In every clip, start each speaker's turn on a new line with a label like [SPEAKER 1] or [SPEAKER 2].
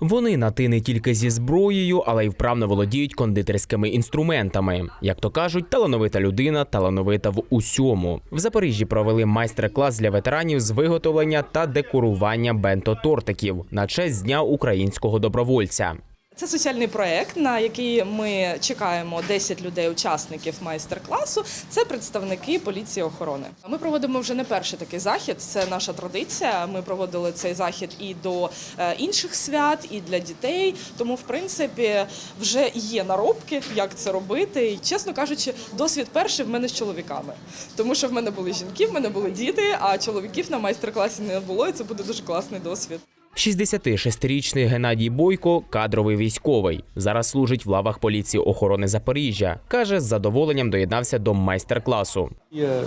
[SPEAKER 1] Вони на ти не тільки зі зброєю, але й вправно володіють кондитерськими інструментами. Як то кажуть, талановита людина талановита в усьому. В Запоріжжі провели майстер-клас для ветеранів з виготовлення та декорування бенто-тортиків на честь дня українського добровольця.
[SPEAKER 2] Це соціальний проект, на який ми чекаємо 10 людей-учасників майстер-класу. Це представники поліції охорони. Ми проводимо вже не перший такий захід. Це наша традиція. Ми проводили цей захід і до е, інших свят, і для дітей. Тому, в принципі, вже є наробки, як це робити. І, чесно кажучи, досвід перший в мене з чоловіками, тому що в мене були жінки, в мене були діти, а чоловіків на майстер-класі не було. І це буде дуже класний досвід.
[SPEAKER 1] 66-річний Геннадій Бойко кадровий військовий. Зараз служить в лавах поліції охорони Запоріжжя. Каже, з задоволенням доєднався до майстер-класу.
[SPEAKER 3] Я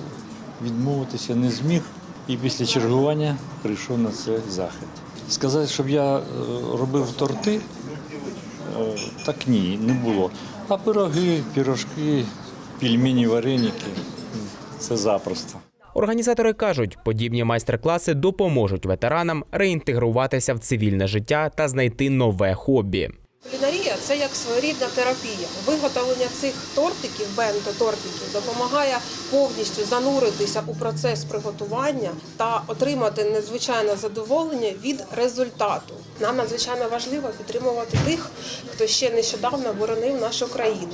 [SPEAKER 3] відмовитися не зміг і після чергування прийшов на цей захід. Сказати, щоб я е, робив торти, е, так ні, не було. А пироги, пірожки, пельмені, вареники це запросто.
[SPEAKER 1] Організатори кажуть, подібні майстер-класи допоможуть ветеранам реінтегруватися в цивільне життя та знайти нове хобі.
[SPEAKER 4] Кулінарія це як своєрідна терапія. Виготовлення цих тортиків, бенто-тортиків, допомагає повністю зануритися у процес приготування та отримати надзвичайне задоволення від результату. Нам надзвичайно важливо підтримувати тих, хто ще нещодавно боронив нашу країну.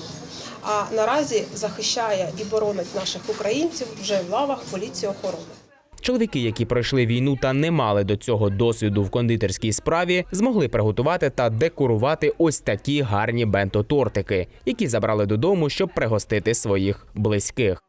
[SPEAKER 4] А наразі захищає і боронить наших українців вже в лавах поліції охорони.
[SPEAKER 1] Чоловіки, які пройшли війну та не мали до цього досвіду в кондитерській справі, змогли приготувати та декорувати ось такі гарні бенто-тортики, які забрали додому, щоб пригостити своїх близьких.